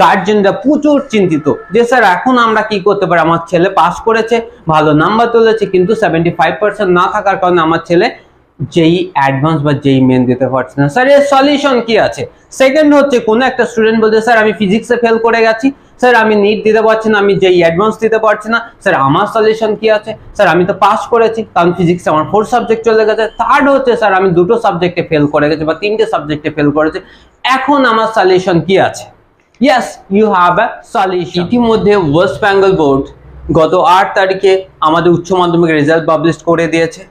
গার্জেনরা প্রচুর চিন্তিত যে, স্যার, এখন আমরা কি করতে পারি? আমার ছেলে পাস করেছে, ভালো নাম্বার তুলেছে, কিন্তু সেভেন্টি ফাইভ পার্সেন্ট না থাকার কারণে আমার ছেলে যেই অ্যাডভান্স বা যেই মেন দিতে পারছে না। স্যার, এর সলিউশন কি আছে? সেকেন্ড হচ্ছে, কোনো একটা স্টুডেন্ট বলছে, স্যার, আমি ফিজিক্সে ফেল করে গেছি। স্যার, আমি নিট দিতে পারছি না, আমি যেই অ্যাডভান্স দিতে পারছি না। স্যার, আমার সলিউশন কি আছে? স্যার, আমি তো পাস করেছি, কারণ ফিজিক্সে আমার ফোর সাবজেক্ট চলে গেছে। থার্ড হচ্ছে, স্যার, আমি দুটো সাবজেক্টে ফেল করে গেছি বা তিনটে সাবজেক্টে ফেল করেছি। এখন আমার সলিউশন কি আছে? Yes you have a solution ইতিমধ্যে ওয়েস্ট বেঙ্গল বোর্ড গত আট তারিখে আমাদের উচ্চ মাধ্যমিক রেজাল্ট পাবলিশ করে দিয়েছে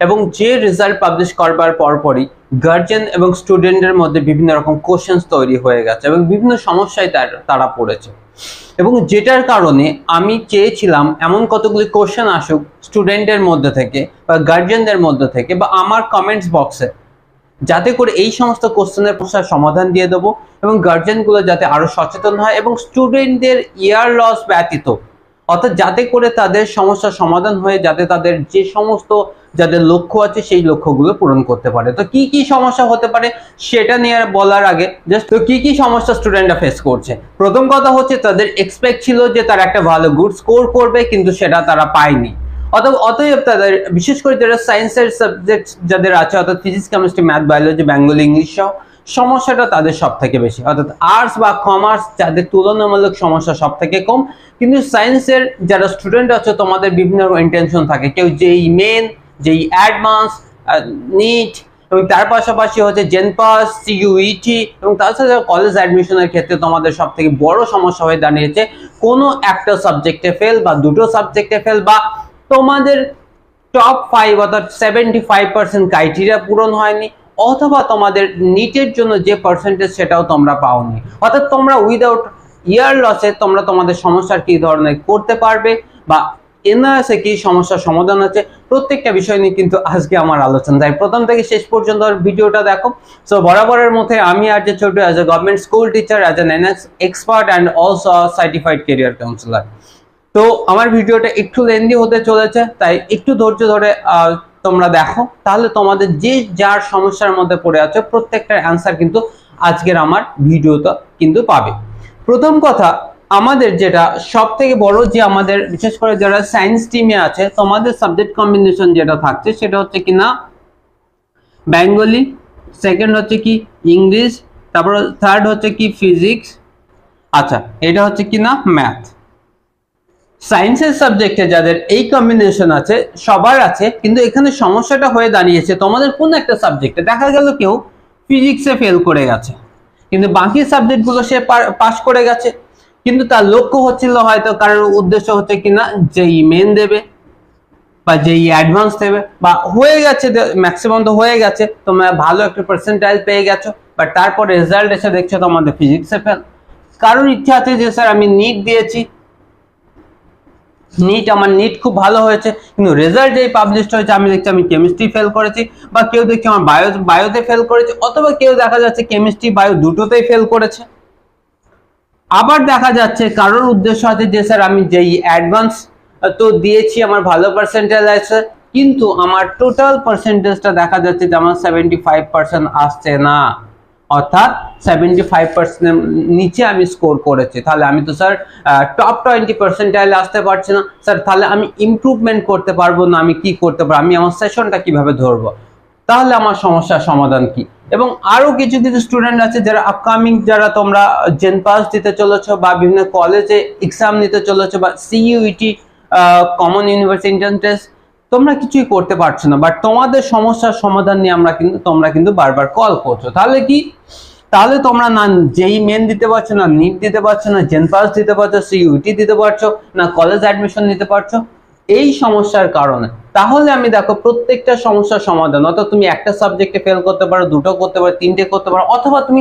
এবং যে রেজাল্ট পাবলিশ করবার পরপরই গার্জেন এবং স্টুডেন্টের মধ্যে বিভিন্ন রকম কোশ্চেন্স তৈরি হয়ে গেছে এবং বিভিন্ন সমস্যায় তার- পড়েছে। এবং যেটার কারণে আমি চেয়েছিলাম এমন কতগুলি কোশ্চেন আসুক স্টুডেন্টের মধ্যে থেকে বা গার্জেনদের মধ্যে থেকে বা আমার কমেন্টস বক্সে যাতে করে এই সমস্ত কোশ্চেনের প্রশ্নের সমাধান দিয়ে দেবো এবং গার্জেনগুলো যাতে আরও সচেতন হয় এবং স্টুডেন্টদের ইয়ার লস ব্যতীত, অর্থাৎ যাতে করে তাদের সমস্যার সমাধান হয়ে যাতে তাদের যে সমস্ত যাদের লক্ষ্য আছে সেই লক্ষ্যগুলো পূরণ করতে পারে। তো কি কি সমস্যা হতে পারে সেটা নিয়ে বলার আগে জাস্ট তো কি কি সমস্যা স্টুডেন্টরা ফেস করছে? প্রথম কথা হচ্ছে তাদের এক্সপেক্ট ছিল যে তারা একটা ভালো গুড স্কোর করবে, কিন্তু সেটা তারা পায়নি। অতএব তাদের বিশেষ করে যারা সায়েন্সের সাবজেক্ট যাদের আছে, অর্থাৎ physics chemistry math biology Bengali English সহ, সমস্যাটা তাদের সব থেকে বেশি। অর্থাৎ আর্টস বা কমার্স যাদের তুলনামূলক সমস্যা সব থেকে কম, কিন্তু সায়েন্সের যারা স্টুডেন্ট আছে, তোমাদের বিভিন্ন ইন্টেনশন থাকে। কেউ যেই মেন যেই অ্যাডভান্স নিট এবং তার পাশাপাশি হচ্ছে জেনপাস সিইউইটি এবং তাছাড়া কলেজ অ্যাডমিশনের ক্ষেত্রে তোমাদের সব থেকে বড় সমস্যা হয়ে দাঁড়িয়েছে, কোনো একটা সাবজেক্টে ফেল বা দুটো সাবজেক্টে ফেল বা তোমাদের টপ ফাইভ অর্থাৎ সেভেন্টি ফাইভ পার্সেন্ট ক্রাইটেরিয়া পূরণ হয়নি, অথবা তোমাদের নিটের জন্য যে পার্সেন্টেজ সেটাও তোমরা পাওনি। অর্থাৎ তোমরা উইদাউট ইয়ার লসে তোমরা তোমাদের সমস্যার কি ধরনের করতে পারবে, বা এনআরএসে কি সমস্যার সমাধান আছে প্রত্যেকটা বিষয় নিয়ে কিন্তু আজকে আমার আলোচনা। তাই প্রথম থেকে শেষ পর্যন্ত ভিডিওটা দেখো। সো বরাবরের মধ্যে আমি আর যে ছোট as a government school teacher as an expert and also certified career counsellor তো আমার ভিডিওটা একটু লেন্দি হতে চলেছে, তাই একটু ধৈর্য ধরে তোমরা দেখো। তাহলে তোমাদের যে যার সমস্যার মধ্যে পড়ে আছে, প্রত্যেকটার অ্যান্সার কিন্তু আজকের আমার ভিডিওটা কিন্তু পাবে। প্রথম কথা, আমাদের যেটা সব থেকে বড় যে আমাদের, বিশেষ করে যারা সায়েন্স টিমে আছে, তোমাদের সাবজেক্ট কম্বিনেশন যেটা থাকছে, সেটা হচ্ছে কি না? বেঙ্গলি সেকেন্ড হচ্ছে কি ইংলিশ তারপর থার্ড হচ্ছে কি ফিজিক্স আচ্ছা এটা হচ্ছে কি না? ম্যাথ সায়েন্সের সাবজেক্টে যাদের এই কম্বিনেশন আছে, সবার আছে, কিন্তু এখানে সমস্যাটা হয়ে দাঁড়িয়েছে তোমাদের কোন একটা সাবজেক্টে দেখা গেল কেউ ফিজিক্সে ফেল করে গেছে, কিন্তু বাকি সাবজেক্টগুলো সে পাস করে গেছে, কিন্তু তার লক্ষ্য হচ্ছিল হয়তো কারোর উদ্দেশ্য হচ্ছে কিনা যেই মেন দেবে বা যেই অ্যাডভান্স দেবে, বা হয়ে গেছে ম্যাক্সিমাম তো হয়ে গেছে, তোমরা ভালো একটা পার্সেন্টাইল পেয়ে গেছো বাট তারপর রেজাল্ট এসে দেখছ তোমাদের ফিজিক্সে ফেল কারোর ইচ্ছা আছে যে, স্যার, আমি নিট দিয়েছি নিট আমার নিট খুব ভালো হয়েছে, কিন্তু রেজাল্ট যেই পাবলিশড হয়েছে, আমি দেখছি আমি কেমিস্ট্রি ফেল করেছি, বা কেউ দেখছি আমার বায়ো বায়োতে ফেল করেছে, অথবা কেউ দেখা যাচ্ছে কেমিস্ট্রি বায়ো দুটোতেই ফেল করেছে। আবার দেখা যাচ্ছে কারোর উদ্দেশ্য আছে যে, স্যার, আমি যেই অ্যাডভান্স তো দিয়েছি, আমার ভালো পার্সেন্টেজ আছে, কিন্তু আমার টোটাল পার্সেন্টেজটা দেখা যাচ্ছে যে, আমার সেভেন্টি ফাইভ পার্সেন্ট আসছে না। অর্থাৎ সেভেন্টি ফাইভ পার্সেন্টের নিচে আমি স্কোর করেছি। তাহলে আমি তো স্যার টপ টোয়েন্টি পার্সেন্টাইলে আসতে পারছি না। স্যার তাহলে আমি ইমপ্রুভমেন্ট করতে পারব না, আমি কি করতে পারব? আমি আমার সেশনটা কীভাবে ধরবো? তাহলে আমার সমস্যার সমাধান কি? এবং আরও কিছু কিছু স্টুডেন্ট আছে যারা আপকামিং যারা তোমরা জেন পাস দিতে চলেছো বা বিভিন্ন কলেজে এক্সাম নিতে চলেছো বা সিইউইটি কমন ইউনিভার্সিটি এন্ট্রান্স তোমরা কিছুই করতে পারছ না বাট তোমাদের সমস্যার সমাধান নিয়ে আমরা কিন্তু, তোমরা কিন্তু বারবার কল করছ। তাহলে কি? তাহলে তোমরা না যেই মেন দিতে পারছ না নিট দিতে পারছ না জেন পাস দিতে পারছ সিইউটি দিতে পারছ, না কলেজ অ্যাডমিশন নিতে পারছ, এই সমস্যার কারণে। তাহলে আমি দেখো প্রত্যেকটা সমস্যার সমাধান, অর্থাৎ তুমি একটা সাবজেক্টে ফেল করতে পারো, দুটো করতে পারো, তিনটে করতে পারো, অথবা তুমি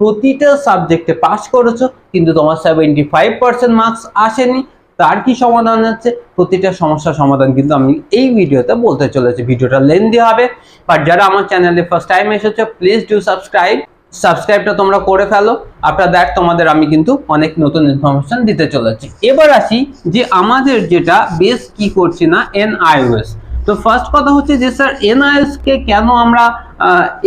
প্রতিটা সাবজেক্টে পাস করেছ, কিন্তু তোমার সেভেন্টি ফাইভ পার্সেন্ট মার্কস আসেনি তার কি সমাধান হচ্ছে প্রতিটা সমস্যার সমাধান কিন্তু আমি এই ভিডিওতে বলতে চলেছি। ভিডিওটা লেন্দি হবে। বাট যারা আমার চ্যানেলে ফার্স্ট টাইম এসেছ প্লিজ ডু সাবস্ক্রাইব সাবস্ক্রাইবটা তোমরা করে ফেলো। আপনার দেখ তোমাদের আমি কিন্তু অনেক নতুন ইনফরমেশন দিতে চলেছি। এবার আসি যে আমাদের যেটা বেস কি করছি না এন আইওএস তো ফার্স্ট কথা হচ্ছে যে স্যার এনআইএস কে কেন আমরা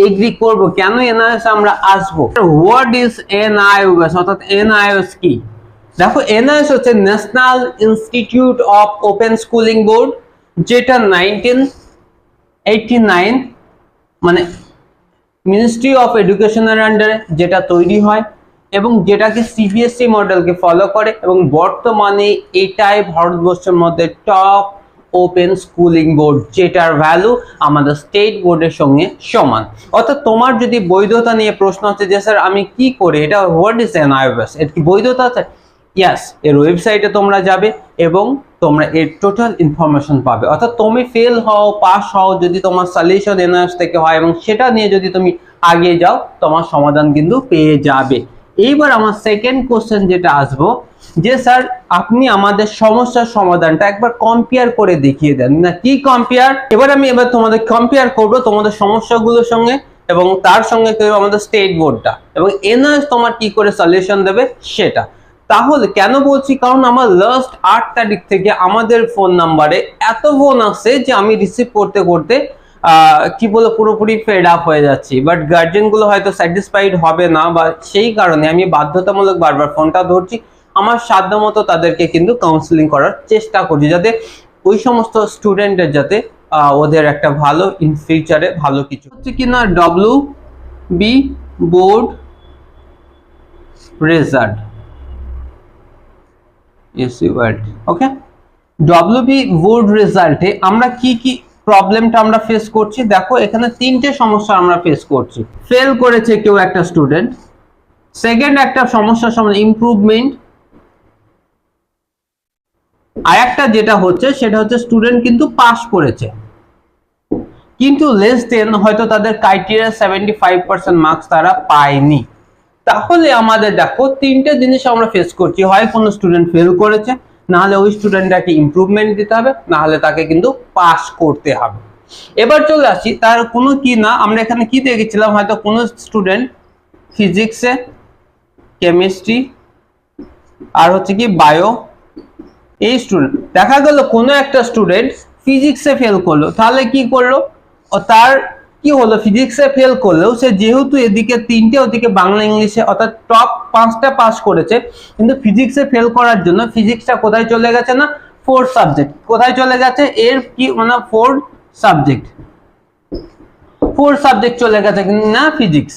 এগ্রি করব? কেন এনআইএস আমরা আসব? হোয়াট ইজ এনআইএস অর্থাৎ এনআইএস কি? দেখো এনআইএস হচ্ছে national institute of open schooling board যেটা নাইনটিন এইটটি নাইন মানে মিনিস্ট্রি অফ এডুকেশনের আন্ডারে যেটা তৈরি হয় এবং যেটাকে সিবিএসসি মডেলকে ফলো করে এবং বর্তমানে এটাই ভারতবর্ষের মধ্যে টপ ওপেন স্কুলিং বোর্ড যেটার ভ্যালু আমাদের স্টেট বোর্ডের সঙ্গে সমান। অর্থাৎ তোমার যদি বৈধতা নিয়ে প্রশ্ন হচ্ছে যে, স্যার, আমি কি করে? এটা হোয়াট ইজ এন আইওএস এর কি বৈধতা আছে? ইয়াস এর ওয়েবসাইটে তোমরা যাবে এবং তোমরা এর টোটাল ইনফরমেশন পাবে। অর্থাৎ তুমি ফেল হও পাস হও, যদি তোমার সলিউশন এনআরএস থেকে হয় এবং সেটা নিয়ে যদি তুমি আগে যাও, তোমার সমাধান কিন্তু পেয়ে যাবে। এইবার আমার সেকেন্ড কোশ্চেন যেটা আসব, যে স্যার, আপনি আমাদের সমস্যার সমাধানটা একবার কম্পেয়ার করে দেখিয়ে দেন। না, কি কম্পেয়ার এবার আমি এবার তোমাদের কম্পেয়ার করব তোমাদের সমস্যাগুলোর সঙ্গে এবং তার সঙ্গে কেউ আমাদের স্টেট বোর্ডটা এবং এনআরএস তোমার কি করে সলিউশন দেবে? সেটা। তাহলে কেন বলছি? কারণ আমার লাস্ট আট তারিখ থেকে আমাদের ফোন নাম্বারে এত ফোন আসছে যে আমি রিসিভ করতে করতে কি বলে, পুরোপুরি ফেড আপ হয়ে যাচ্ছি। বাট গার্জেনগুলো হয়তো স্যাটিসফাইড হবে না বা সেই কারণে আমি বাধ্যতামূলক বারবার ফোনটা ধরছি। আমার সাধ্য মতো তাদেরকে কিন্তু কাউন্সিলিং করার চেষ্টা করছি যাতে ওই সমস্ত স্টুডেন্টের যাতে ওদের একটা ভালো ইন ফিউচারে ভালো কিছু হচ্ছে কি না W B board result okay WB board রেজাল্টে আমরা কি কি প্রবলেমটা আমরা ফেস করছি? দেখো, এখানে তিনটে সমস্যা আমরা ফেস করছি। ফেল করেছে কেউ একটা স্টুডেন্ট সেকেন্ড একটা সমস্যার সমাধান ইমপ্রুভমেন্ট আর একটা যেটা হচ্ছে, সেটা হচ্ছে স্টুডেন্ট কিন্তু পাস করেছে। কিন্তু লেস দেন হয়তো তাদের criteria seventy five percent marks তারা পায়নি। তাহলে আমাদের দেখো, তিনটে জিনিস আমরা ফেস করছি। হয় কোনো স্টুডেন্ট ফেল করেছে না হলে ওই স্টুডেন্টটাকে ইমপ্রুভমেন্ট দিতে হবে না হলে তাকে কিন্তু পাস করতে হবে। এবার চলে আসি, তার কোনো কি না, আমরা এখানে কি দেখেছিলাম, হয়তো কোনো স্টুডেন্ট ফিজিক্সে কেমিস্ট্রি আর হচ্ছে কি বায়ো এই স্টুডেন্ট দেখা গেল কোনো একটা স্টুডেন্ট ফিজিক্সে ফেল করল, তাহলে কি করল? তার কি হলো? ফিজিক্সে ফেল করলেও সে যেহেতু এদিকে তিনটে, ওদিকে বাংলা, ইংলিশে, অর্থাৎ টপ পাঁচটা পাস করেছে, কিন্তু ফিজিক্সে ফেল করার জন্য ফিজিক্সটা কোথায় চলে গেছে না? ফোর সাবজেক্ট কোথায় চলে গেছে? এর কি মানে ফোর সাবজেক্ট ফোর সাবজেক্ট চলে গেছে না ফিজিক্স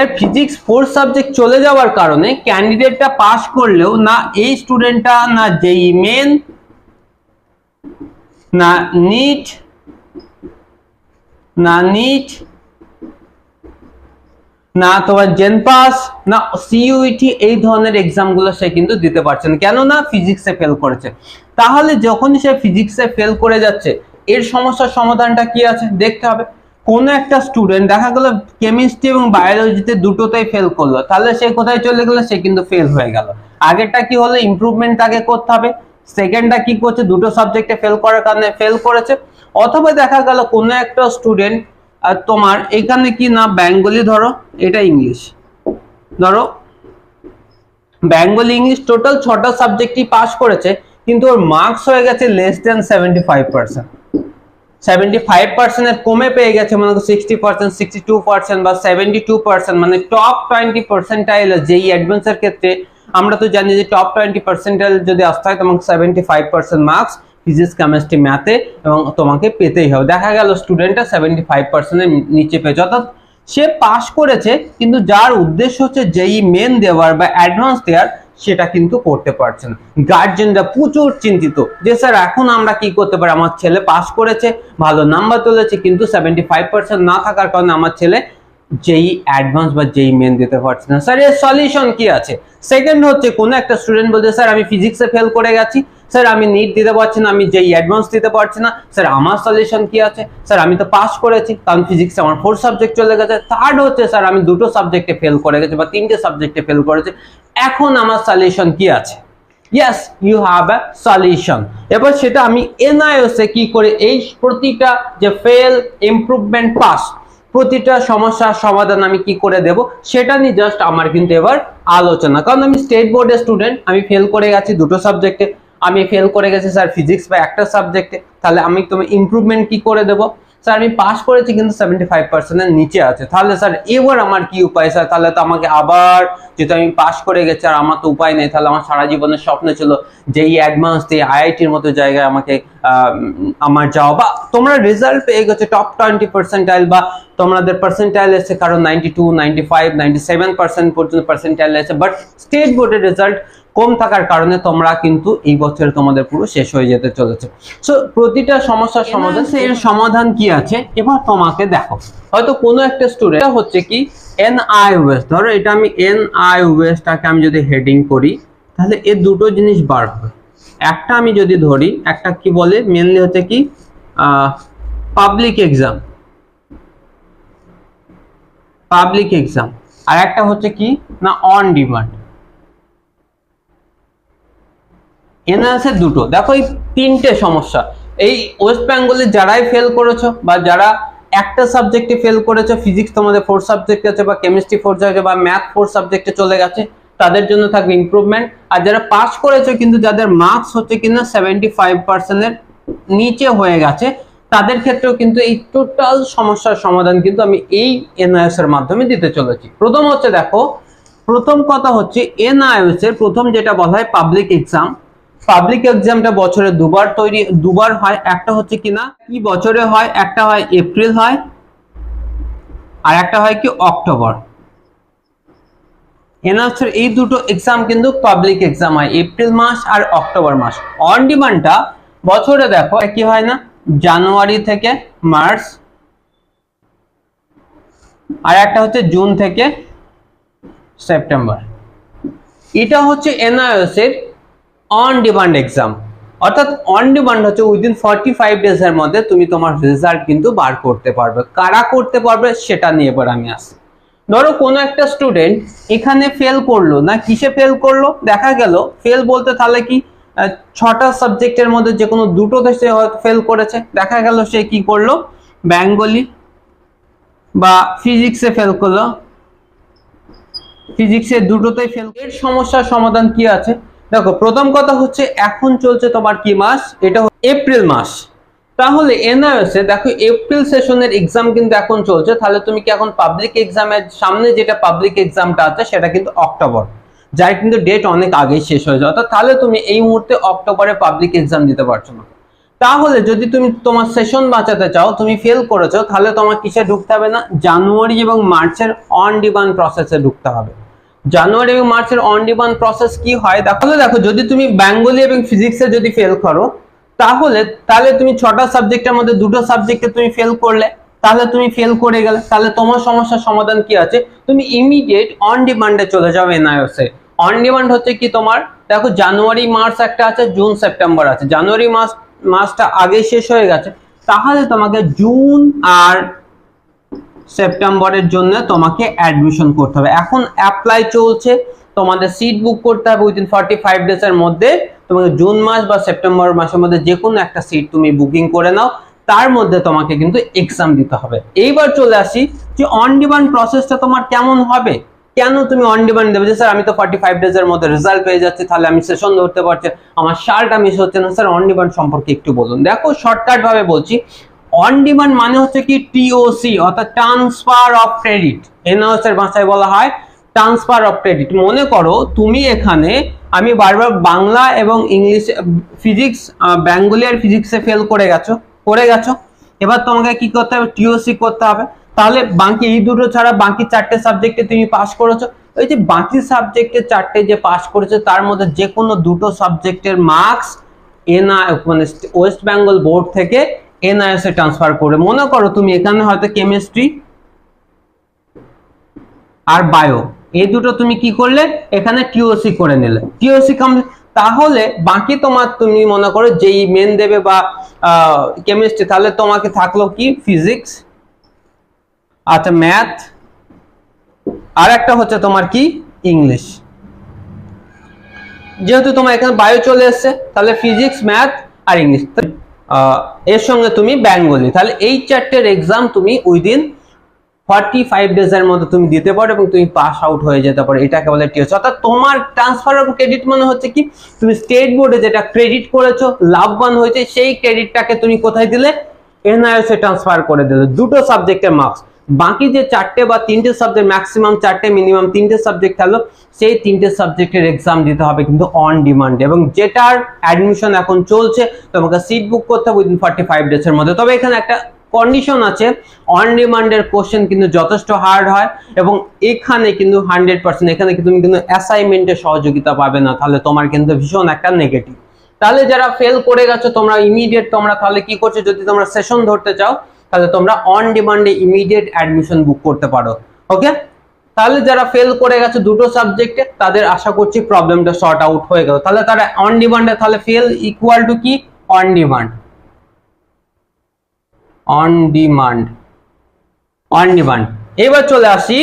এর ফিজিক্স ফোর সাবজেক্ট চলে যাওয়ার কারণে ক্যান্ডিডেটটা পাস করলেও না এই স্টুডেন্টটা না যেই মেন না নিট না নিট, না তোমার জেন পাস না সিইউটি এই ধরনের এক্সামগুলো সে কিন্তু দিতে পারছে না। কেন না ফিজিক্সে ফেল করেছে। তাহলে যখনই সে ফিজিক্সে ফেল করে যাচ্ছে, এর সমস্যার সমাধানটা কি আছে? দেখতে হবে। কোন একটা স্টুডেন্ট দেখা গেল কেমিস্ট্রি এবং বায়োলজিতে দুটোতেই ফেল করল, তাহলে সে কোথায় চলে গেল? সে কিন্তু ফেল হয়ে গেল। আগেরটা কি হলো? ইমপ্রুভমেন্ট তাকে করতে হবে। সেকেন্ডটা কি করছে? দুটো সাবজেক্টে ফেল করার কারণে ফেল করেছে। অথবা দেখা গেল কোনো একটা স্টুডেন্ট আর তোমার এখানে কি না বেঙ্গলি ধরো, এটা ইংলিশ ধরো বেঙ্গলি ইংলিশ টোটাল ছটা সাবজেক্টই পাস করেছে, কিন্তু ওর মার্কস হয়ে গেছে less than seventy five percent seventy five পার্সেন্টের কমে পেয়ে গেছে, মনে sixty percent sixty two percent বা সেভেন্টি টু পার্সেন্ট মানে টপ টোয়েন্টি পার্সেন্টাইল যেই অ্যাডভান্সের ক্ষেত্রে, আমরা তো জানি যে টপ টোয়েন্টি পার্সেন্টাইল যদি আসতে হয়, তোমাকে seventy five percent marks physics chemistry ম্যাথে এবং তোমাকে পেতেই হবে। দেখা গেল স্টুডেন্টটা সেভেন্টি ফাইভ পার্সেন্টের নিচে পেয়েছে। অর্থাৎ সে পাস করেছে, কিন্তু যার উদ্দেশ্য হচ্ছে যেই মেন দেওয়ার বা অ্যাডভান্স দেওয়ার, সেটা কিন্তু করতে পারছে না। গার্জেনরা প্রচুর চিন্তিত যে, স্যার, এখন আমরা কি করতে পারি? আমার ছেলে পাস করেছে, ভালো নাম্বার তুলেছে, কিন্তু সেভেন্টি ফাইভ পার্সেন্ট না থাকার কারণে আমার ছেলে যেই অ্যাডভান্স বা যেই মেন দিতে পারছে না। স্যার, এর সলিউশন কি আছে? সেকেন্ড হচ্ছে, কোনো একটা স্টুডেন্ট বলছে, স্যার, আমি ফিজিক্সে ফেল করে গেছি। স্যার আমি নিট দিতে পারছি না, আমি যেই অ্যাডভান্স দিতে পারছি না। স্যার আমার সলিউশন কি আছে? স্যার আমি তো পাস করেছি, কারণ ফিজিক্সে আমার ফোর সাবজেক্ট চলে গেছে। থার্ড হচ্ছে স্যার আমি দুটো সাবজেক্টে ফেল করে গেছি বা তিনটে সাবজেক্টে ফেল করেছি। এখন আমার সলিউশন কি আছে? Yes you have a solution এবার সেটা আমি এনআইএস এ কি করে, এই প্রতিটা যে ফেল ইমপ্রুভমেন্ট পাস প্রতিটা সমস্যার সমাধান আমি কি করে দেব? সেটা নিয়ে জাস্ট আমার কিন্তু এবার আলোচনা। কারণ আমি স্টেট বোর্ডের স্টুডেন্ট আমি ফেল করে গেছি দুটো সাবজেক্টে আমি ফেল করে গেছি স্যার ফিজিক্স বা একটা সাবজেক্টে তাহলে আমি তুমি ইমপ্রুভমেন্ট কি করে দেবো? স্যার আমি পাস করেছি কিন্তু সেভেন্টি ফাইভ পার্সেন্টের নিচে আছে। তাহলে স্যার এবার আমার কি উপায় স্যার তাহলে তো আমাকে আবার, যেহেতু আমি পাস করে গেছি আর আমার তো উপায় নেই, তাহলে আমার সারা জীবনের স্বপ্ন ছিল যে এই অ্যাডভান্স দিয়ে আইআইটির মতো জায়গায় আমাকে আমার যাওয়া। বা তোমরা রেজাল্ট পেয়ে গেছো টপ টোয়েন্টি পার্সেন্টাইল বা তোমাদের পার্সেন্টাইল এসেছে কারণ ninety two ninety five ninety seven percent পর্যন্ত পার্সেন্টাইল এসেছে বাট স্টেট বোর্ডের রেজাল্ট কম থাকার কারণে তোমরা কিন্তু এই বছর তোমাদের পুরো শেষ হয়ে যেতে চলেছে। সো প্রতিটা সমস্যার সমাধান এর সমাধান কি আছে? এবার তোমাকে দেখো। হয়তো কোনো একটা স্টুডেন্ট হচ্ছে কি এন আই ওয়েস্ট ধরো এটা আমি এন আই ওয়েস্টটাকে আমি যদি হেডিং করি তাহলে এর দুটো জিনিস বার হবে। একটা আমি যদি ধরি একটা কি বলে? মেনলি হচ্ছে কি পাবলিক এক্সাম পাবলিক এক্সাম আর একটা হচ্ছে কি? না অন ডিমান্ড এনআরএস দুটো। দেখো এই তিনটে সমস্যা। এই ওয়েস্ট বেঙ্গলে যারাই ফেল করেছ বা যারা একটা সাবজেক্টে ফেল করেছ ফিজিক্স তোমাদের ফোর সাবজেক্ট আছে বা কেমিস্ট্রি ফোর সাবজেক্ট বা ম্যাথ ফোর সাবজেক্টে চলে গেছে, তাদের জন্য থাকবে ইমপ্রুভমেন্ট আর যারা পাস করেছ কিন্তু যাদের মার্কস হচ্ছে কিনা সেভেন্টি ফাইভ পার্সেন্টের নিচে হয়ে গেছে, তাদের ক্ষেত্রেও কিন্তু এই টোটাল সমস্যার সমাধান কিন্তু আমি এই এনআইএস এর মাধ্যমে দিতে চলেছি। প্রথম হচ্ছে দেখো, প্রথম কথা হচ্ছে এনআইএস এর প্রথম যেটা বলা হয় পাবলিক এক্সাম পাবলিক এক্সামটা বছরে দুবার তৈরি, দুবার হয়, একটা হচ্ছে কিনা কি বছরে হয়, একটা হয় এপ্রিল হয়, আর একটা হয় কি অক্টোবর এনআরসের এই দুটো এক্সাম কিন্তু পাবলিক এক্সাম হয় এপ্রিল মাস আর অক্টোবর মাস। অন ডিমান্ডটা বছরে দেখো, কি হয় না জানুয়ারি থেকে মার্চ আর একটা হচ্ছে জুন থেকে সেপ্টেম্বর এটা হচ্ছে এনআইএস এর অন ডিমান্ড এক্সাম অর্থাৎ অন ডিমান্ড হচ্ছে উইদিন ফর্টি ফাইভ ডেজ এর মধ্যে তুমি তোমার রেজাল্ট কিন্তু বার করতে পারবে। কারা করতে পারবে সেটা নিয়ে এবার আমি আসি ধরো কোনো একটা স্টুডেন্ট এখানে ফেল করল, না কিসে ফেল করল? দেখা গেল ফেল বলতে তাহলে কি ছটা সাবজেক্টের মধ্যে যে কোনো দুটোতে সে ফেল করেছে। দেখা গেল সে কি করল? বেঙ্গলি বা ফিজিক্সে ফেল করল। ফিজিক্সে দুটোতেই ফেল এর সমস্যার সমাধান কি আছে? দেখো, প্রথম কথা হচ্ছে এখন চলছে তোমার কি মাস? এটা এপ্রিল মাস। তাহলে এনআইএস এ দেখো, এপ্রিল সেশনের এক্সাম কিন্তু এখন চলছে। তাহলে তুমি কি এখন পাবলিক এক্সামের সামনে যেটা পাবলিক এক্সামটা আছে, সেটা কিন্তু অক্টোবর। যার কিন্তু ডেট অনেক আগেই শেষ হয়ে যায়। অর্থাৎ তাহলে তুমি এই মুহূর্তে অক্টোবরে পাবলিক এক্সাম দিতে পারছ না। তাহলে যদি তুমি তোমার সেশন বাঁচাতে চাও, তুমি ফেল করেছ, তাহলে তোমার কিসে ঢুকতে হবে না? জানুয়ারি এবং মার্চের অন ডিমান্ড প্রসেসে ঢুকতে হবে। জানুয়ারি এবং মার্চের অন ডিমান্ড প্রসেস কি হয়? তাহলে দেখো, যদি তুমি বেঙ্গলি এবং ফিজিক্সে যদি ফেল করো, তাহলে তাহলে তুমি ছটা সাবজেক্টের মধ্যে দুটো সাবজেক্টে তুমি ফেল করলে, তাহলে তুমি ফেল করে গেলে, তাহলে তোমার সমস্যার সমাধান কি আছে? তুমি ইমিডিয়েট অন ডিমান্ডে চলে যাও এনআইএস এ। অন ডিমান্ড হচ্ছে কি তোমার, দেখো, জানুয়ারি, মার্চ একটা আছে, জুন, সেপ্টেম্বর আছে। জানুয়ারি, মাস, মাসটা আগে শেষ হয়ে গেছে। তাহলে তোমাকে জুন আর সেপ্টেম্বরের জন্য তোমাকে অ্যাডমিশন করতে হবে। এখন অ্যাপ্লাই চলছে, তোমাদের সিট বুক করতে হবে উইদিন ফর্টি ফাইভ ডেজ এর মধ্যে। তোমাকে জুন মাস বা সেপ্টেম্বর মাসের মধ্যে যে কোনো একটা সিট তুমি বুকিং করে নাও, তার মধ্যে তোমাকে কিন্তু এক্সাম দিতে হবে। এইবার চলে আসি যে অন ডিমান্ড প্রসেসটা তোমার কেমন হবে? কেন তুমি অন ডিমান্ড দেবে? যে, স্যার, আমি তো ফর্টি ফাইভ ডেজ এর মধ্যে রেজাল্ট পেয়ে যাচ্ছি, তাহলে আমি সেশন ধরতে পারছি। আমার সালটা মিস হচ্ছে না। স্যার অন ডিমান্ড সম্পর্কে একটু বলুন। দেখো শর্টকাট ভাবে বলছি অন ডিমান্ড মানে হচ্ছে কি টিওসি অর্থাৎ ট্রান্সফার অফ ক্রেডিট এনওএস এর ভাষায় বলা হয় ট্রান্সফার অফ ক্রেডিট মনে করো তুমি এখানে, আমি বারবার বাংলা এবং ইংলিশ ফিজিক্স বেঙ্গলি আর ফিজিক্সে ফেল করে গেছো করে গেছো। এবার তোমাকে কি করতে হবে? টিওসি করতে হবে। তাহলে বাকি এই দুটো ছাড়া বাকি চারটে সাবজেক্টে তুমি পাস করেছ। ওই যে বাকি সাবজেক্টে চারটে যে পাস করেছ, তার মধ্যে যে কোনো দুটো সাবজেক্টের মার্কস এনআই মানে ওয়েস্ট বেঙ্গল বোর্ড থেকে এনআইএস এ ট্রান্সফার করে মনে করো তুমি এখানে হয়তো কেমিস্ট্রি আর বায়ো এই দুটো তুমি কি করলে? এখানে টিওসি করে নিলে। টিওসি তাহলে বাকি তোমার তুমি মনে করো যেই মেন দেবে বা কেমিস্ট্রি তাহলে তোমাকে থাকল কি? ফিজিক্স আচ্ছা ম্যাথ আর একটা হচ্ছে তোমার কি? ইংলিশ যেহেতু তোমার এখানে বায়ো চলে এসছে, তাহলে ফিজিক্স ম্যাথ আর ইংলিশ এর সঙ্গে তুমি বেঙ্গলি তাহলে এই চারটের এক্সাম তুমি উইদিন ফর্টি ফাইভ ডেজের মধ্যে তুমি দিতে পারো এবং তুমি পাস আউট হয়ে যেতে পারো। এটাকে বলে টিওস অর্থাৎ তোমার ট্রান্সফার অফ ক্রেডিট মানে হচ্ছে কি, তুমি স্টেট বোর্ডে যেটা ক্রেডিট করেছ, লাভবান হয়েছে, সেই ক্রেডিটটাকে তুমি কোথায় দিলে? এনআইএস এ ট্রান্সফার করে দিলে। দুটো সাবজেক্টের মার্কস বাকি যে চারটে বা তিনটে সাবজেক্ট ম্যাক্সিমাম চারটে মিনিমাম তিনটে সাবজেক্ট থাকল, সেই তিনটে সাবজেক্টের এক্সাম দিতে হবে কিন্তু অন ডিমান্ড এবং যেটার অ্যাডমিশন এখন চলছে, তোমাকে সিট বুক করতে হবে উইদিন ফর্টি ফাইভ ডেজের মধ্যে। তবে এখানে একটা কন্ডিশন আছে অন ডিমান্ডের কোশ্চেন কিন্তু যথেষ্ট হার্ড হয় এবং এখানে কিন্তু হান্ড্রেড পার্সেন্ট এখানে তুমি কিন্তু অ্যাসাইনমেন্টের সহযোগিতা পাবে না, তাহলে তোমার কিন্তু ভীষণ একটা নেগেটিভ তাহলে যারা ফেল করে গেছো, তোমরা ইমিডিয়েট তোমরা তাহলে কি করছ? যদি তোমরা সেশন ধরতে চাও তাহলে তোমরা অন ডিমান্ডে ইমিডিয়েট অ্যাডমিশন বুক করতে পারো ওকে তাহলে যারা ফেল করে গেছে দুটো সাবজেক্টে তাদের আশা করছি প্রবলেমটা সর্ট আউট হয়ে গেল। তাহলে তারা অন ডিমান্ডে তাহলে ফেল ইকুয়াল টু কি? On demand on demand on demand এবার চলে আসি।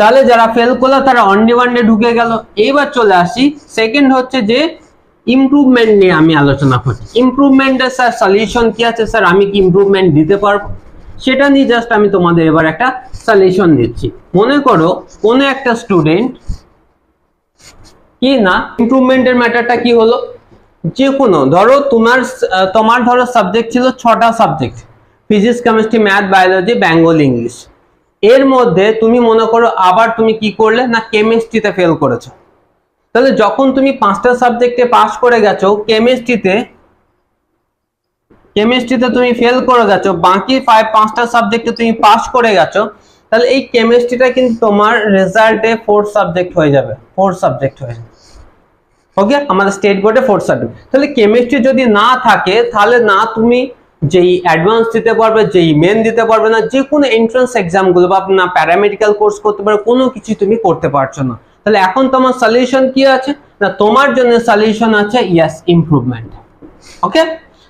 তাহলে যারা ফেল করল, তারা অন ডিমান্ডে ঢুকে গেল। এইবার চলে আসি। সেকেন্ড হচ্ছে যে ইমপ্রুভমেন্ট নিয়ে আমি আলোচনা করছি। ইমপ্রুভমেন্টের স্যার সলিউশন কি আছে স্যার আমি কি ইমপ্রুভমেন্ট দিতে পারব? সেটা নিয়ে জাস্ট আমি তোমাদের এবার একটা সলিউশন দিচ্ছি। মনে করো, কোনো একটা স্টুডেন্ট কি না ইমপ্রুভমেন্টের ম্যাটারটা কি হলো? যে কোনো ধরো তোমার তোমার ধরো সাবজেক্ট ছিল ছটা subject physics chemistry math biology Bengali English এর মধ্যে তুমি মনে করো আবার তুমি কি করলে? না কেমিস্ট্রিতে ফেল করেছ। তাহলে যখন তুমি পাঁচটা সাবজেক্টে পাস করে গেছো কেমিস্ট্রিতে কেমিস্ট্রিতে তুমি ফেল করে গেছো, বাকি ফাইভ পাঁচটা সাবজেক্টে তুমি পাস করে গেছো, তাহলে এই কেমিস্ট্রিটা কিন্তু তোমার রেজাল্টে ফোর্থ সাবজেক্ট হয়ে যাবে ফোর্থ সাবজেক্ট হয়ে যাবে। ওকে আমাদের স্টেট বোর্ডে ফোর্থ সাবজেক্ট তাহলে কেমিস্ট্রি যদি না থাকে, তাহলে না তুমি যেই অ্যাডভান্স দিতে পারবে, যেই মেন দিতে পারবে না যে কোনো এন্ট্রান্স এক্সামগুলো বা না প্যারামেডিক্যাল কোর্স করতে পারবে কোনো কিছু তুমি করতে পারছ না। তাহলে এখন তোমার সলিউশন কি আছে? না, তোমার জন্য সলিউশন আছে ইয়াস ইমপ্রুভমেন্ট ওকে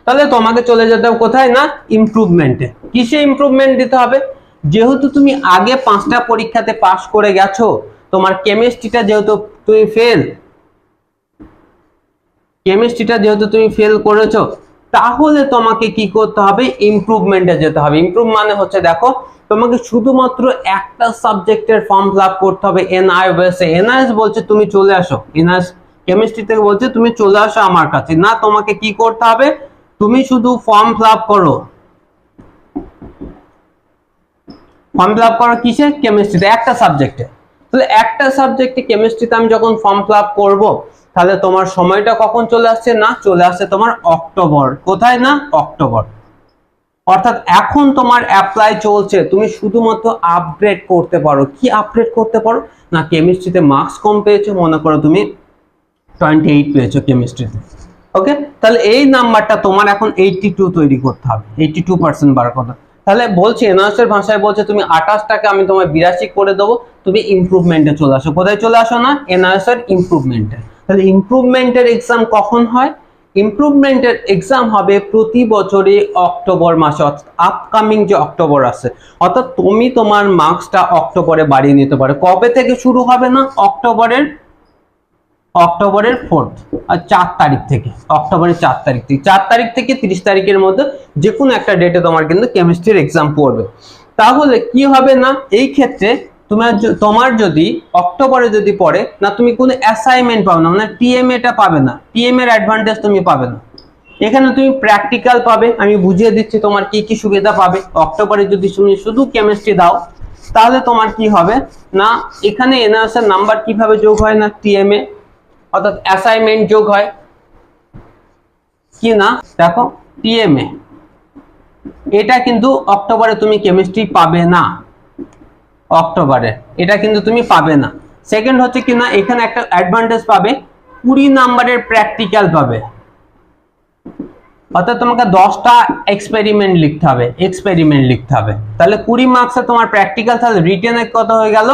তাহলে তোমাকে চলে যেতে হবে কোথায়? না ইমপ্রুভমেন্টে কিসে ইমপ্রুভমেন্ট দিতে হবে? যেহেতু তুমি আগে পাঁচটা পরীক্ষাতে পাশ করে গেছো, তোমার কেমিস্ট্রিটা যেহেতু তুমি ফেল কেমিস্ট্রিটা যেহেতু তুমি ফেল করেছ তাহলে তোমাকে কি করতে হবে? ইমপ্রুভমেন্টে যেতে হবে। ইমপ্রুভ মানে হচ্ছে দেখো, তোমাকে শুধুমাত্র একটা সাবজেক্টের ফর্ম ফিল করতে হবে এনআইএস এনআইএস বলছে তুমি চলে আসো। এনআইএস কেমিস্ট্রি থেকে বলছে তুমি চলে আসো আমার কাছে। না, তোমাকে কি করতে হবে? তুমি শুধু ফর্ম ফিল করো। ফর্ম ফিল করো কিসে? কেমিস্ট্রিতে একটা সাবজেক্টে তাহলে একটা সাবজেক্টে কেমিস্ট্রিতে আমি যখন ফর্ম ফিল করব তাহলে তোমার সময়টা কখন চলে আসছে? না, চলে আসছে তোমার অক্টোবর। কোথায় না? অক্টোবর। অর্থাৎ এখন তোমার অ্যাপ্লাই চলছে। তুমি শুধুমাত্র আপগ্রেড করতে পারো। কি আপগ্রেড করতে পারো? না কেমিস্ট্রিতে মার্কস কম পেয়েছ। মনে করো তুমি টোয়েন্টি এইট পেয়েছ কেমিস্ট্রিতে ওকে তাহলে এই নাম্বারটা তোমার এখন এইটটি টু তৈরি করতে হবে। এইটটি টু পার্সেন্ট বার কথা তাহলে বলছি এনআরএসের ভাষায় বলছে, তুমি আঠাশটাকে আমি তোমার বিরাশি করে দেবো। তুমি ইমপ্রুভমেন্টে চলে আসো। কোথায় চলে আসো না? এনআরএসের ইমপ্রুভমেন্টে তাহলে ইমপ্রুভমেন্টের এক্সাম কখন হয়? ইমপ্রুভমেন্টের এক্সাম হবে প্রতি বছরে অক্টোবর মাসে, অর্থাৎ আপকামিং যে অক্টোবর আছে। অর্থাৎ তুমি তোমার মার্কসটা অক্টোবরে বাড়িয়ে নিতে পারো। কবে থেকে শুরু হবে না? অক্টোবরের অক্টোবরের ফোর্থ আর চার তারিখ থেকে, অক্টোবরের চার তারিখ থেকে। চার তারিখ থেকে তিরিশ তারিখের মধ্যে যে কোনো একটা ডেটে তোমার কিন্তু কেমিস্ট্রির এক্সাম পড়বে। তাহলে কি হবে না? এই ক্ষেত্রে তোমার তোমার যদি অক্টোবরে যদি পড়ে, না তুমি কোনো অ্যাসাইনমেন্ট পাবে না মানে টিএমএ টা পাবে না। টিএম এর অ্যাডভান্টেজ তুমি পাবে না। এখানে তুমি প্র্যাকটিক্যাল পাবে, আমি বুঝিয়ে দিচ্ছি তোমার কি কি সুবিধা পাবে। অক্টোবরে যদি তুমি শুধু কেমিস্ট্রি দাও, তাহলে তোমার কি হবে? না, এখানে এনআরএস এর নাম্বার কীভাবে যোগ হয় না টিএমএ অর্থাৎ অ্যাসাইনমেন্ট যোগ হয়। কি না? দেখো টিএমএ এটা কিন্তু অক্টোবরে তুমি কেমিস্ট্রি পাবে না। অক্টোবরে। এটা কিন্তু তুমি পাবে না। সেকেন্ড হচ্ছে কি না এখানে একটা অ্যাডভান্টেজ পাবে, কুড়ি নাম্বারের প্র্যাকটিক্যাল পাবে। অর্থাৎ তোমাকে দশটা এক্সপেরিমেন্ট লিখতে হবে এক্সপেরিমেন্ট লিখতে হবে। তাহলে কুড়ি মার্কসে তোমার প্র্যাকটিক্যাল তাহলে রিটেনে কত হয়ে গেল?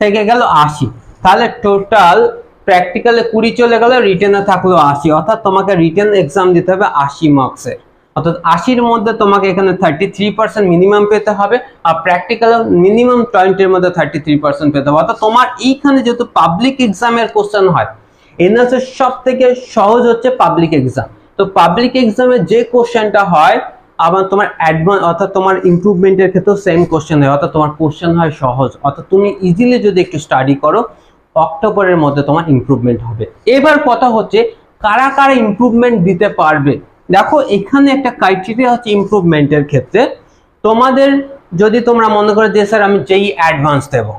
থেকে গেল আশি। তাহলে টোটাল প্র্যাকটিক্যালে কুড়ি চলে গেল রিটেনে থাকল আশি। অর্থাৎ তোমাকে রিটেন এক্সাম দিতে হবে আশি মার্কসের অর্থাৎ আশির মধ্যে তোমাকে এখানে থার্টি থ্রি পার্সেন্ট মিনিমাম পেতে হবে আর প্র্যাকটিক্যাল মিনিমাম টোয়েন্টির মধ্যে থার্টি থ্রি পার্সেন্ট পেতে হবে। অর্থাৎ তোমার এইখানে যেহেতু পাবলিক এক্সামের কোশ্চেন হয় এনএস এর সব থেকে সহজ হচ্ছে পাবলিক এক্সাম তো পাবলিক এক্সামে যে কোশ্চেনটা হয়, আবার তোমার অ্যাডভান্স অর্থাৎ তোমার ইমপ্রুভমেন্টের ক্ষেত্রেও সেম কোশ্চেন হয়। অর্থাৎ তোমার কোশ্চেন হয় সহজ। অর্থাৎ তুমি ইজিলি যদি একটু স্টাডি করো, অক্টোবরের মধ্যে তোমার ইমপ্রুভমেন্ট হবে। এবার কথা হচ্ছে, কারা কারা ইমপ্রুভমেন্ট দিতে পারবে? দেখো, এখানে একটা ক্রাইটেরিয়া হচ্ছে ইমপ্রুভমেন্টের ক্ষেত্রে। তোমাদের, যদি তোমরা মনে করো যে, স্যার, আমি যেই অ্যাডভান্স দেবো।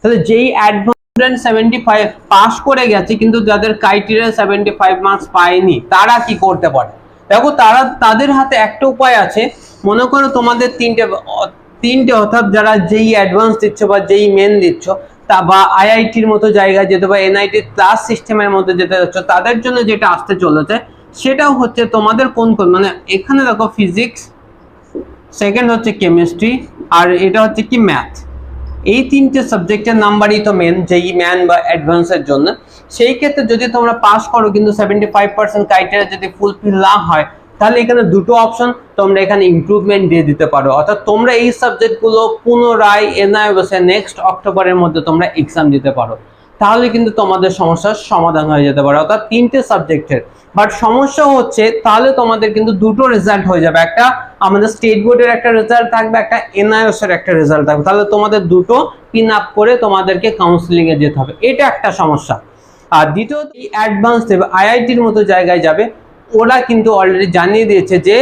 তাহলে যেই অ্যাডভান্স সেভেন্টি ফাইভ পাস করে গেছে, কিন্তু যাদের ক্রাইটেরিয়া সেভেন্টি ফাইভ মার্কস পায়নি, তারা কি করতে পারে? দেখো, তারা, তাদের হাতে একটা উপায় আছে। মনে করো তোমাদের তিনটে তিনটে অর্থাৎ যারা যেই অ্যাডভান্স দিচ্ছ বা যেই মেন দিচ্ছ, তা বা আইআইটির মতো জায়গায় যেতে বা এনআইটির ক্লাস সিস্টেমের মধ্যে যেতে যাচ্ছ, তাদের জন্য যেটা আসতে চলেছে সেটাও হচ্ছে তোমাদের কোন কোন মানে এখানে দেখো ফিজিক্স সেকেন্ড হচ্ছে কেমিস্ট্রি আর এটা হচ্ছে কি ম্যাথ এই তিনটে সাবজেক্টের নাম্বারই তো মেন যেই ম্যান বা অ্যাডভান্সের জন্য। সেই ক্ষেত্রে যদি তোমরা পাস করো, কিন্তু সেভেন্টি ফাইভ পার্সেন্ট ক্রাইটেরিয়া যদি ফুলফিল না হয়, তাহলে এখানে দুটো অপশন তোমরা এখানে ইমপ্রুভমেন্ট দিয়ে দিতে পারো। অর্থাৎ তোমরা এই সাবজেক্টগুলো পুনরায় এনআই বসে নেক্সট অক্টোবরের মধ্যে তোমরা এক্সাম দিতে পারো। তাহলে কিন্তু তোমাদের সমস্যার সমাধান হয়ে যেতে পারে, অর্থাৎ তিনটে সাবজেক্টের বাট সমস্যা হচ্ছে, তাহলে তোমাদের কিন্তু দুটো রেজাল্ট হয়ে যাবে। একটা আমাদের স্টেট বোর্ডের একটা রেজাল্ট থাকবে, একটা এনআইএস এর একটা রেজাল্ট থাকবে। তাহলে তোমাদের দুটো পিন আপ করে তোমাদেরকে কাউন্সিলিং এ যেতে হবে। এটা একটা সমস্যা। আর দ্বিতীয়ত অ্যাডভান্স দেবে আইআইটির মতো জায়গায় যাবে, ওরা কিন্তু অলরেডি জানিয়ে দিয়েছে যে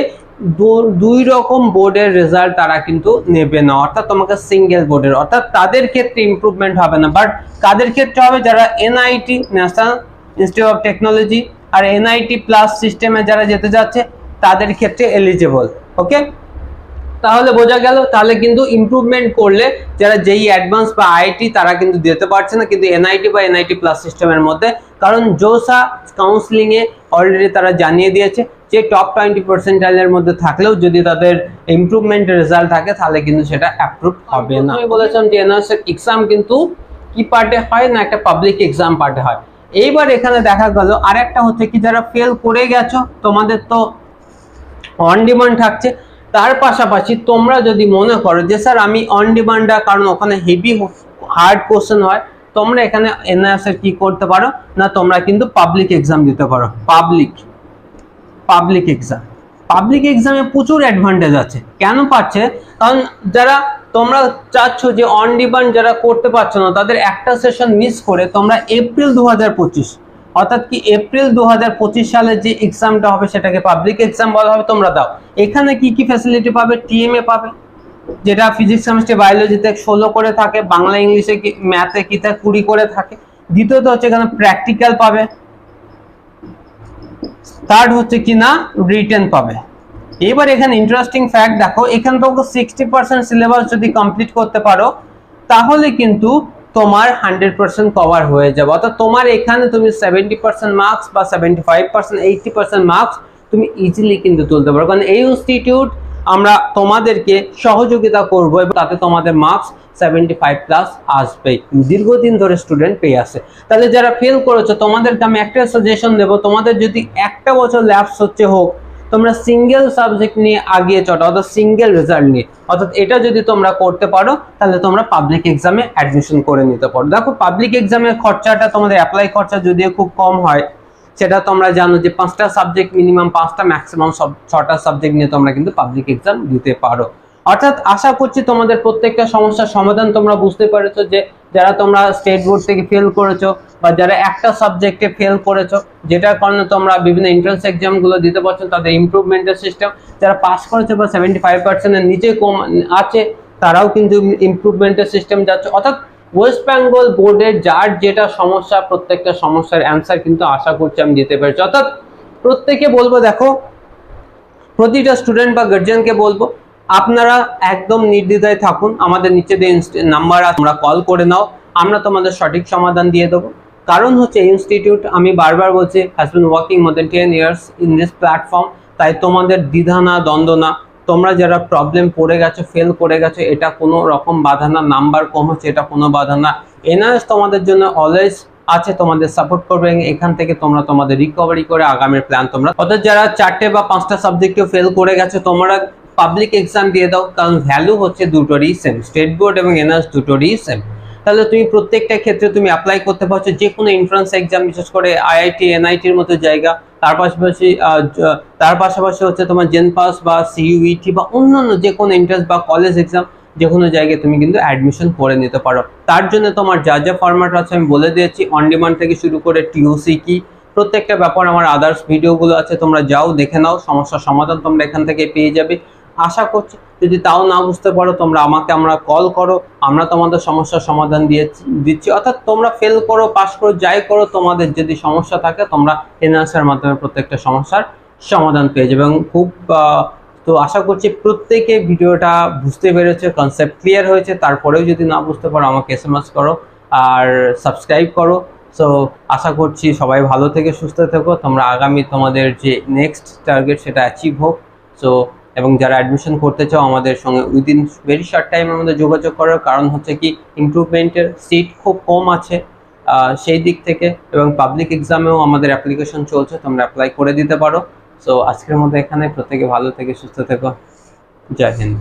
দুই রকম বোর্ডের রেজাল্ট তারা কিন্তু নেবে না। অর্থাৎ তোমাকে সিঙ্গেল বোর্ডের অর্থাৎ তাদের ক্ষেত্রে ইমপ্রুভমেন্ট হবে না। বাট কাদের ক্ষেত্রে হবে? যারা NIT national institute of technology R NIT plus সিস্টেমে যারা যেতে যাচ্ছে, তাদের ক্ষেত্রে এলিজিবল ওকে তাহলে বোঝা গেল, তাহলে কিন্তু ইমপ্রুভমেন্ট করলে যারা যেই অ্যাডভান্স বা আইআইটি তারা কিন্তু দিতে পারছে না। কিন্তু এনআইটি বা এনআইটি প্লাস সিস্টেমের মধ্যে। কারণ জোসা কাউন্সিলিং এ অলরেডি তারা জানিয়ে দিয়েছে। যে টপ টোয়েন্টি পার্সেন্টাইলের মধ্যে থাকলেও যদি তাদের ইমপ্রুভমেন্টের রেজাল্ট থাকে তাহলে কিন্তু সেটা অ্যাপ্রুভ হবে না। আমি বলেছিলাম যে এনআরএস এর এক্সাম কিন্তু কি পার্টে হয় না একটা পাবলিক এক্সাম পার্টে হয়। এইবার এখানে দেখা গেল আরেকটা হচ্ছে কি যারা ফেল করে গেছো তোমাদের তো অন ডিমান্ড থাকছে। তার পাশাপাশি তোমরা যদি মনে করো যে স্যার আমি অন ডিমান্ডটা কারণ ওখানে হেভি হার্ড কোশ্চেন হয় তোমরা এখানে এনআইএস এর কি করতে পারো? না তোমরা কিন্তু পাবলিক এক্সাম দিতে পারো। পাবলিক পাবলিক এক্সাম পাবলিক এক্সামে প্রচুর অ্যাডভান্টেজ আছে। কেন পাচ্ছে? কারণ যারা তোমরা চাচ্ছ যে অন ডিমান্ড যারা করতে পারছ না, তাদের একটা সেশন মিস করে তোমরা এপ্রিল দু হাজার পঁচিশ, অর্থাৎ কি এপ্রিল দু সালে যে এক্সামটা হবে সেটাকে পাবলিক এক্সাম বলা হবে, তোমরা দাও। এখানে কি কি ফ্যাসিলিটি পাবে? টিএমএ পাবে। যেটা ফিজিক্স কেমিস্ট্রি বায়োলজিতে ষোলো করে থাকে, বাংলা, ইংলিশে কি ম্যাথে কি থাকে কুড়ি করে থাকে। দ্বিতীয়ত হচ্ছে এখানে প্র্যাকটিক্যাল পাবে। থার্ড হচ্ছে কি না রিটেন পাবে। এবার এখানে ইন্টারেস্টিং ফ্যাক্ট দেখো, এখানে তো সিক্সটি পার্সেন্ট সিলেবাস যদি কমপ্লিট করতে পারো, তাহলে কিন্তু তোমার হান্ড্রেড পার্সেন্ট কভার হয়ে যাবে। অর্থাৎ তোমার এখানে তুমি সেভেন্টি পার্সেন্ট মার্কস বা seventy five percent eighty percent marks তুমি ইজিলি কিন্তু তুলতে পারো। কারণ এই ইনস্টিটিউট আমরা তোমাদেরকে সহযোগিতা করব এবং তাতে তোমাদের মার্কস সেভেন্টি ফাইভ প্লাস আসবে। দীর্ঘদিন ধরে স্টুডেন্ট পেয়ে আসে তাহলে যারা ফেল করেছ তোমাদেরকে আমি একটা সাজেশন দেবো, তোমাদের যদি একটা বছর ল্যাপস হচ্ছে হোক, তোমরা সিঙ্গেল সাবজেক্ট নিয়ে আগিয়ে চটো অর্থাৎ সিঙ্গেল রেজাল্ট নিয়ে। অর্থাৎ এটা যদি তোমরা করতে পারো, তাহলে তোমরা পাবলিক এক্সামে অ্যাডমিশন করে নিতে পারো। দেখো পাবলিক এক্সামের খরচাটা, তোমাদের অ্যাপ্লাই খরচা যদিও খুব কম হয়, সেটা তোমরা জানো যে পাঁচটা সাবজেক্ট মিনিমাম পাঁচটা ম্যাক্সিমাম সব ছটা সাবজেক্ট নিয়ে তোমরা কিন্তু পাবলিক এক্সাম দিতে পারো। অর্থাৎ আশা করছি তোমাদের প্রত্যেকটা সমস্যার সমাধান তোমরা বুঝতে পেরেছ যে যারা তোমরা স্টেট বোর্ড থেকে ফেল করেছ বা যারা একটা সাবজেক্টে ফেল করেছ, যেটার কারণে তোমরা বিভিন্ন এন্ট্রান্স এক্সামগুলো দিতে পারছ, তাদের ইমপ্রুভমেন্টের সিস্টেম যারা পাস করেছে বা সেভেন্টি ফাইভ পার্সেন্টের নিচে কম আছে, তারাও কিন্তু ইমপ্রুভমেন্টের সিস্টেম যাচ্ছে। অর্থাৎ ওয়েস্ট বেঙ্গল বোর্ডের যার যেটা সমস্যা, প্রত্যেকটা সমস্যার অ্যান্সার কিন্তু আশা করছি আমি দিতে পেরেছি। অর্থাৎ প্রত্যেকে বলব দেখো, প্রতিটা স্টুডেন্ট বা গার্জিয়ানকে বলব আপনারা একদম নির্দ্বিধায় থাকুন, আমাদের নিচে যে নাম্বার তোমরা কল করে নাও, আমরা তোমাদের সঠিক সমাধান দিয়ে দেবো। কারণ হচ্ছে ইনস্টিটিউট আমি বারবার বলছি has been working more than ten years in this platform তাই তোমাদের দ্বিধা না, দ্বন্দ্ব না। তোমরা যারা প্রবলেম পড়ে গেছো ফেল করে গেছো, এটা কোনো রকম বাধা না নাম্বার কম হচ্ছে, এটা কোনো বাধা না। এনআরএস তোমাদের জন্য অলওয়েজ আছে, তোমাদের সাপোর্ট করবে, এখান থেকে তোমরা তোমাদের রিকভারি করে আগামীর প্ল্যান তোমরা অর্থাৎ যারা চারটে বা পাঁচটা সাবজেক্টে ফেল করে গেছো, তোমরা পাবলিক এক্সাম দিয়ে দাও, কারণ ভ্যালু হচ্ছে দুটোরই সেম স্টেট বোর্ড এবং এনআরএস দুটোরই সেম তাহলে তুমি প্রত্যেকটা ক্ষেত্রে তুমি অ্যাপ্লাই করতে পারছ যে কোনো এন্ট্রান্স এক্সাম বিশেষ করে আইআইটি এনআইটির মতো জায়গা। তার পাশাপাশি তার পাশাপাশি হচ্ছে তোমার জেন পাস বা সিইউইটি বা অন্যান্য যে কোনো এন্ট্রান্স বা কলেজ এক্সাম যে কোনো জায়গায় তুমি কিন্তু অ্যাডমিশন করে নিতে পারো। তার জন্য তোমার যা যা ফরম্যাট আছে আমি বলে দিয়েছি। অন ডিমান্ড থেকে শুরু করে টিউসি কি, প্রত্যেকটা ব্যাপার আমার আদার্স ভিডিওগুলো আছে, তোমরা যাও, দেখে নাও, সমস্যার সমাধান তোমরা এখান থেকে পেয়ে যাবে। আশা করছি, যদি তাও না বুঝতে পারো, তোমরা আমাকে, আমরা কল করো, আমরা তোমাদের সমস্যার সমাধান দিয়ে দিচ্ছি। অর্থাৎ তোমরা ফেল করো পাস করো, যাই করো, তোমাদের যদি সমস্যা থাকে, তোমরা এনআরসের মাধ্যমে প্রত্যেকটা সমস্যার সমাধান পেয়ে যাবে। এবং খুব তো আশা করছি প্রত্যেকে ভিডিওটা বুঝতে পেরেছে কনসেপ্ট ক্লিয়ার হয়েছে। তারপরেও যদি না বুঝতে পারো, আমাকে এস করো আর সাবস্ক্রাইব করো। সো আশা করছি সবাই ভালো থেকে সুস্থ থেকো। তোমরা আগামী তোমাদের যে নেক্সট টার্গেট সেটা অ্যাচিভ হোক। সো এবং যারা অ্যাডমিশন করতে চাও আমাদের সঙ্গে উইদিন ভেরি শর্ট টাইমের মধ্যে যোগাযোগ করার কারণ হচ্ছে কি ইমপ্রুভমেন্টের সিট খুব কম আছে সেই দিক থেকে এবং পাবলিক এক্সামেও আমাদের অ্যাপ্লিকেশন চলছে, তোমরা অ্যাপ্লাই করে দিতে পারো। সো আজকের মধ্যে এখানে, প্রত্যেকে ভালো থেকে সুস্থ থেকো। জয় হিন্দ।